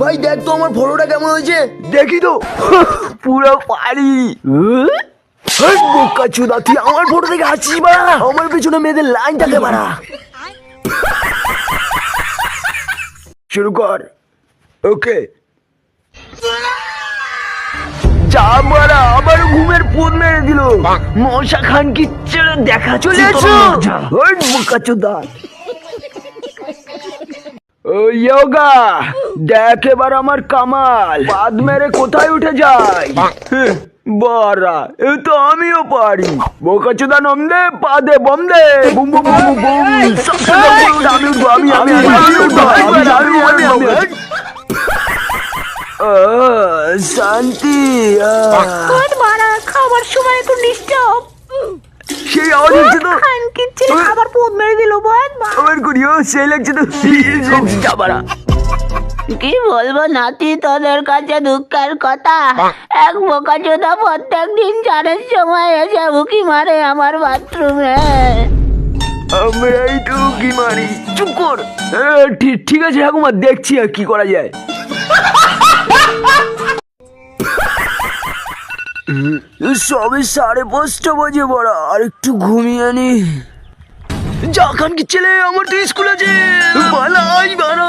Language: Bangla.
ভাই দেখ তো আমার ফটোটা কেমন হয়েছে। দেখি তো। পুরো পারি বোকা চুদা তুই আমার ফটো থেকে বাড়া? আমার পেছনে মেয়েদের লাইন থাকে বাড়া। শুরু কর। ওকে যা মারা আবার ঘুমের পোদ মেরে দিল। মশা খান কি দেখা চলে এসো। বোকা চুদা। ও যোগা দেখ এবার আমার কামাল। পাদ মেরে কোথায় উঠে যায় বারা এ তো আমিও পারি। বোকা চোদা নম দে পা দে বম দে বুম বুম। বুম বুম সব থেকে বড় আমি উঠবো, আমি আমি আমি আমি উঠবো, আমি আমি আমি আমি শান্তি খাবার সময় তো ডিস্টার্ব সেই আওয়াজ হচ্ছে তো খান কিচ্ছিল খাবার পোদ মেরে দিল বল আমার করিও সেই লাগছে তো যাবারা কি বলব নাতি তোদের কাছে দুঃখের কথা। এক বোকা চোদা প্রত্যেক দিন চারের সময় এসে উকি মারে আমার বাথরুমে। আমরা একটু কি মারি। চুপ কর। ঠিক- ঠিক আছে ঠাকুমা দেখছি আর কি করা যায়। সবে সাড়ে পাঁচটা বাজে বড় আর একটু ঘুমিয়ে নি। যখন কি ছেলে আমার তো স্কুল আছে। পালাই বাড়া